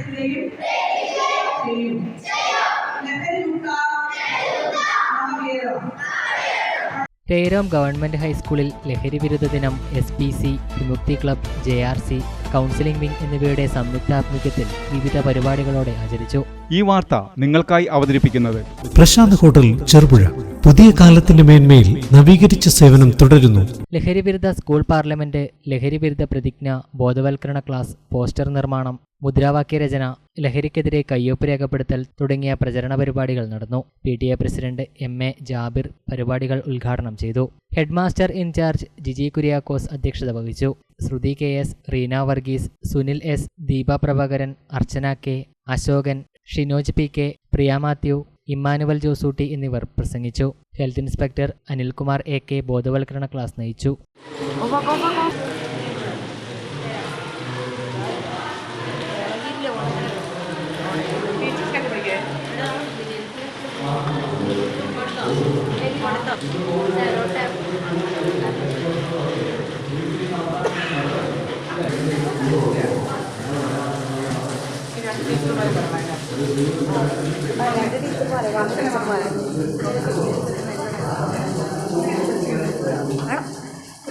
പ്രവേശിക്കുകയും ചെയ്യും. പേരോം ഗവൺമെന്റ് ഹൈസ്കൂളിൽ ലഹരി വിരുദ്ധ ദിനം S P C Vimukthi club J R C counselling wing എന്നിവയുടെ സംയുക്താഭിമുഖ്യത്തിൽ വിവിധ പരിപാടികളോടെ ആചരിച്ചു. ഈ വാർത്ത നിങ്ങൾക്കായി അവതരിപ്പിക്കുന്നത് പ്രശാന്ത് ഹോട്ടൽ ചെറുപുഴ. പുതിയ കാലത്തിന്റെ മേന്മയിൽ നവീകരിച്ച സേവനം തുടരുന്നു. ലഹരി വിരുദ്ധ സ്കൂൾ പാർലമെന്റ് ലഹരി വിരുദ്ധ പ്രതിജ്ഞ ബോധവൽക്കരണ ക്ലാസ് പോസ്റ്റർ നിർമ്മാണം മുദ്രാവാക്യ രചന ലഹരിക്കെതിരെ കയ്യൊപ്പ് രേഖപ്പെടുത്തൽ തുടങ്ങിയ പ്രചരണ പരിപാടികൾ നടന്നു. P T A president M A Jabir പരിപാടികൾ ഉദ്ഘാടനം ചെയ്തു. Headmaster in charge Jiji Kuriakose അധ്യക്ഷത വഹിച്ചു. Sruthi K S Reena Varghese Sunil S Deepa Prabhakaran Archana K Ashokan Shinoj P K Priya Mathew Immanuel Josootty എന്നിവർ പ്രസംഗിച്ചു. Health inspector Anilkumar A K ബോധവൽക്കരണ class നയിച്ചു.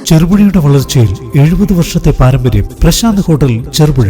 ചെറുപുഴയുടെ വളർച്ചയിൽ എഴുപത് വർഷത്തെ പാരമ്പര്യം പ്രശാന്ത് ഹോട്ടൽ ചെറുപുഴ.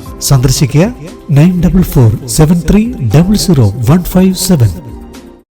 സന്ദർശിക്കുക nine double four seven three double zero one five seven.